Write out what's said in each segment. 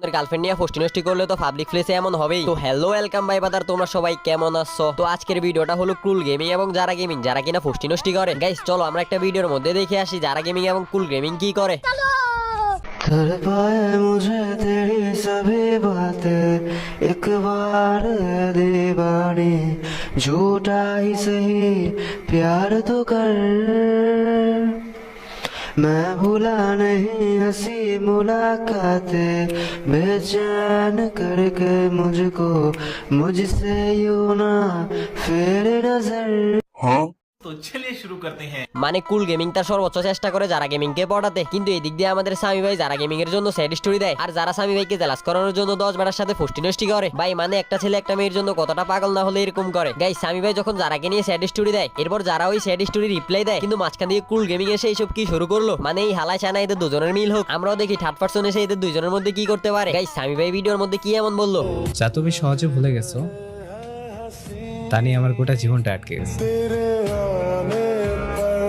Girlfriend নিয়ে ফষ্টি নষ্টি করলে তো পাবলিক প্লেসে এমন হবেই তো হ্যালো ওয়েলকাম বাই বাদার তোমরা সবাই কেমন আছো তো আজকের ভিডিওটা হলো কুল গেমিং এবং যারা গেমিং যারা কিনা ফষ্টি নষ্টি করে গাইস চলো আমরা একটা ভিডিওর মধ্যে দেখে আসি যারা গেমিং এবং কুল গেমিং কি করে कर पाए मुझे तेरी सभी बातें एक बार दीवानी झूठा ही सही प्यार तो कर मैं भूला नहीं हसी मुलाकातें बेचैन करके मुझको मुझसे यू ना फिर नज़र। চলে শুরু করতে হ্যাঁ। মানে কুল গেমিং তার সর্বোচ্চ চেষ্টা করে যারা গেমিং কে পড়াতে। কিন্তু এই দিক দিয়ে আমাদের স্বামী ভাই যারা গেমিং এর জন্য স্যাড স্টোরি দেয় আর যারা স্বামী ভাইকে জেলাস করানোর জন্য দশ বেড়ার সাথে ফুষ্টি নষ্টি করে ভাই মানে একটা ছেলে একটা মেয়ের জন্য কতটা পাগল না হলে এরকম করে। গাই স্বামী ভাই যখন যারাকে নিয়ে স্যাড স্টোরি দেয় এরপর যারা ওই স্যাড স্টোরি রিপ্লাই দেয় কিন্তু মাঝখান দিয়ে কুল গেমিং এসে এইসব কি শুরু করল? মানে এই হালাই ছানা এদের দুজনের মিল হোক আমরাও দেখি থার্ড পার্সন এসে এদের দুজনের মধ্যে কি করতে পারে। গাই স্বামী ভাই ভিডিওর মধ্যে কি এমন বলল? যা তুমি সহজে ভুলে গেছো তা নিয়ে আমার গোটা জীবনটা আটকে গেছে।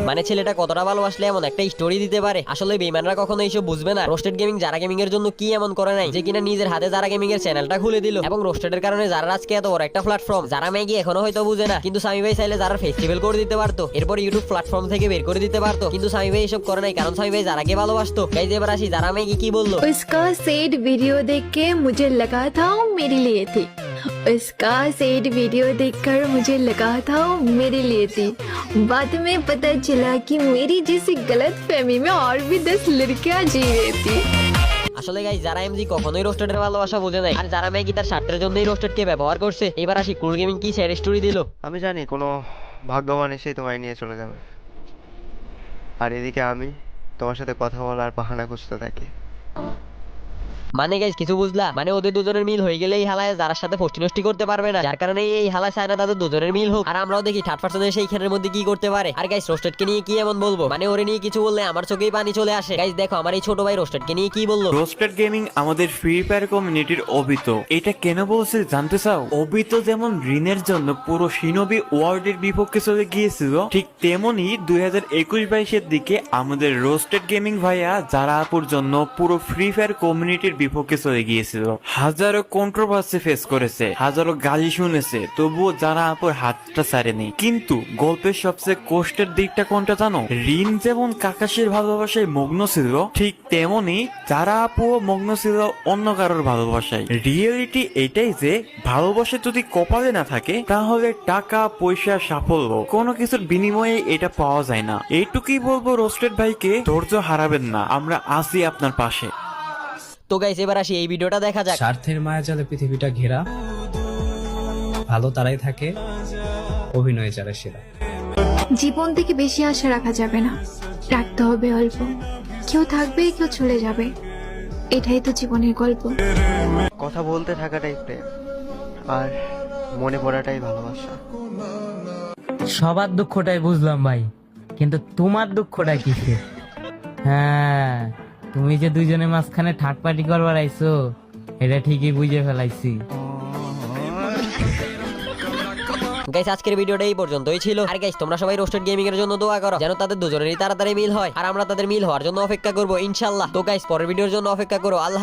মানে ছেলেটা কতটা ভালোবাসলে এমন একটা স্টোরি দিতে পারে আসলে বেমানরা কখনো এইসব বুঝবে না রোস্টেড গেমিং যারা গেমিং এর জন্য কি এমন করে নাই যে কিনা নিজের হাতে যারা গেমিং এর চ্যানেলটা খুলে দিল এবং রোস্টেড এর কারণে যারা আজকে এত বড় একটা প্ল্যাটফর্ম যারা ম্যাগি এখনো হয়তো বুঝে না কিন্তু স্বামী ভাই চাইলে যারা ফেস্টিভ্যাল করে দিতে পারতো এরপর ইউটিউব প্ল্যাটফর্ম থেকে বের করে দিতে পারতো কিন্তু স্বামী ভাই এসব করে নাই কারণ স্বামী ভাই যারাকে ভালোবাসতো গাইজ এবার আসি যারা ম্যাগি কি বললো उसका सेड वीडियो देख के मुझे लगा था वो मेरे लिए थी उसका सेड वीडियो देखकर मुझे लगा था वो मेरे लिए थी बाद में पता चला कि मेरी जैसी गलत फहमी में और भी दस लड़कियां जी रही थी আসলে গাইজ যারা এমজি কখনোই রোস্টেডের ভালোবাসা বোঝে নাই আর যারা ম্যাগি তার স্বার্থের জন্যই রোস্টেড কে ব্যবহার করছে এবার আসি কুল গেমিং কি স্যাড স্টোরি দিল আমি জানি কোনো ভাগ্যবান এসেই তোমায় নিয়ে চলে যাবে আর এদিকে আমি তোমার সাথে কথা বলার বাহানা খুঁজতে থাকি মানে গাইজ কিছু বুঝলা? মানে ওদের দুজনের মিল হয়ে গেলে এই হালায় যার সাথে ফষ্টি নষ্টি করতে পারবে না। যার কারণে এই হালায় চায় না তাদের দুজনের মিল হোক। আর আমরাও দেখি থার্ড পার্সন এসে এইখানের মধ্যে কি করতে পারে। আর গাইজ রোস্টেড কে নিয়ে কি এমন বলব? মানে ওরে নিয়ে কিছু বললে আমার চোখেই পানি চলে আসে। গাইজ দেখো, আমার এই ছোট ভাই রোস্টেড কে নিয়ে কি বলল? রোস্টেড গেমিং আমাদের ফ্রি ফায়ার কমিউনিটির অবিত এটা কেন বলছে জানতে চাও? অবিত যেমন ঋণের জন্য পুরো সিনবি ওয়ার্ল্ডের বিপক্ষে চলে গিয়েছিল, ঠিক তেমনি দুই হাজার একুশ বাইশের দিকে আমাদের রোস্টেড গেমিং ভাইয়া, যারা জন্য পুরো ফ্রি ফায়ার কমিউনিটির বিপক্ষে চলে গিয়েছিল। হাজারো কন্ট্রোভার্সি ফেস করেছে, হাজারো গালি শুনেছে, তবুও যারা আপুর হাতটা ছাড়েনি। কিন্তু গল্পের সবচেয়ে কষ্টের দিকটা কোনটা জানো? ঋণ যেমন কাকাশের ভালোবাসায় মগ্ন ছিল, ঠিক তেমনি যারা আপুও মগ্ন ছিল অন্য কারোর ভালোবাসায়। রিয়েলিটি এটাই যে, ভালোবাসা যদি কপালে না থাকে, তাহলে টাকা, পয়সা, সাফল্য, কোনো কিছুর বিনিময়ে এটা পাওয়া যায় না। এইটুকুই বলব রোস্টেড ভাইকে, ধৈর্য হারাবেন না, আমরা আছি আপনার পাশে। তো গাইজ এবার আসি এই ভিডিওটা দেখা যাক। স্বার্থের মায়াজালে পৃথিবীটা ঘেরা ভালো তারাই থাকে অভিনয় যারা সেরা। জীবন থেকে বেশি আশা রাখা যাবে না। রাখতে হবে অল্প। কেউ থাকবে কেউ চলে যাবে। এটাই তো জীবনের গল্প। কথা বলতে থাকাটাই প্রেম আর মনে পড়াটাই ভালোবাসা। সবার দুঃখটাই বুঝলাম ভাই কিন্তু তোমার দুঃখটা কিসের? হ্যাঁ। তুমি যে দুইজনের মাঝখানে ঠাট পাটি করবার আইছো, এটা ঠিকই বুঝে ফেলাইছি। গাইস আজকের ভিডিওটা এই পর্যন্তই ছিল। আর গাইস তোমরা সবাই রোস্টেড গেমিং এর জন্য দোয়া করো, যেন তাদের দুজনেরই তাড়াতাড়ি মিল হয়। আর আমরা তাদের মিল হওয়ার জন্য অপেক্ষা করব, ইনশাল্লাহ। তো গাইস পরের ভিডিওর জন্য অপেক্ষা করো। আল্লাহ